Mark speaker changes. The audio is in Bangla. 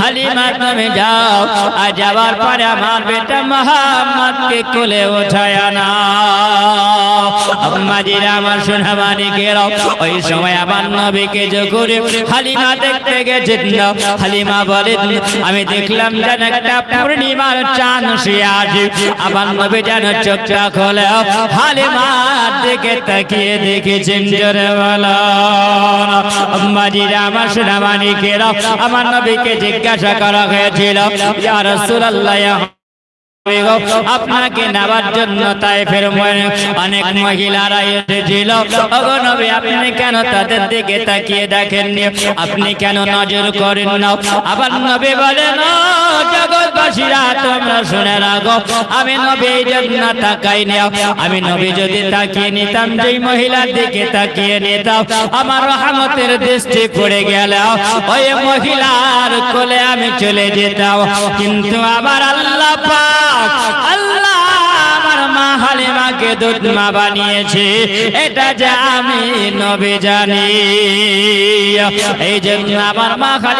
Speaker 1: হালিমা যাওয়ার পরে আমার বেটা কোলে আমার ওই সময় আমার নবীকে যখন হালিমা দেখতে গেছেন হালিমা বলেন আমি দেখলাম যেন একটা পূর্ণিমার চাঁদ শুয়ে আছে। আমার নবী যেন চোখটা খোলে। হালিমার দিকে তাকিয়ে দেখেছেন আমার নবীকে জিজ্ঞাসা করা হয়েছিল আপনাকে নেওয়ার জন্য তাই ফের অনেক মহিলারা এসেছিল। আপনি কেন তাদের দিকে তাকিয়ে দেখেননি? আপনি কেন নজর করেন না? আবার নবী বলেন, "ও জগৎবাসীরা তোমরা শুনে রাখো। আমি নবী জন্য তাকাই না আমি নবী যদি তাকিয়ে নিতাম, যেই মহিলার দিকে তাকিয়ে নিতাম, আমার রহমতের দৃষ্টি পড়ে গেল। ওই মহিলার কোলে আমি চলে যেতাম। কিন্তু আমার আল্লাহ পাক মা হালিমাকে দুধ বানিয়েছে। এটা যে আমি নবে জানি। এই জন্য আমার মা খালি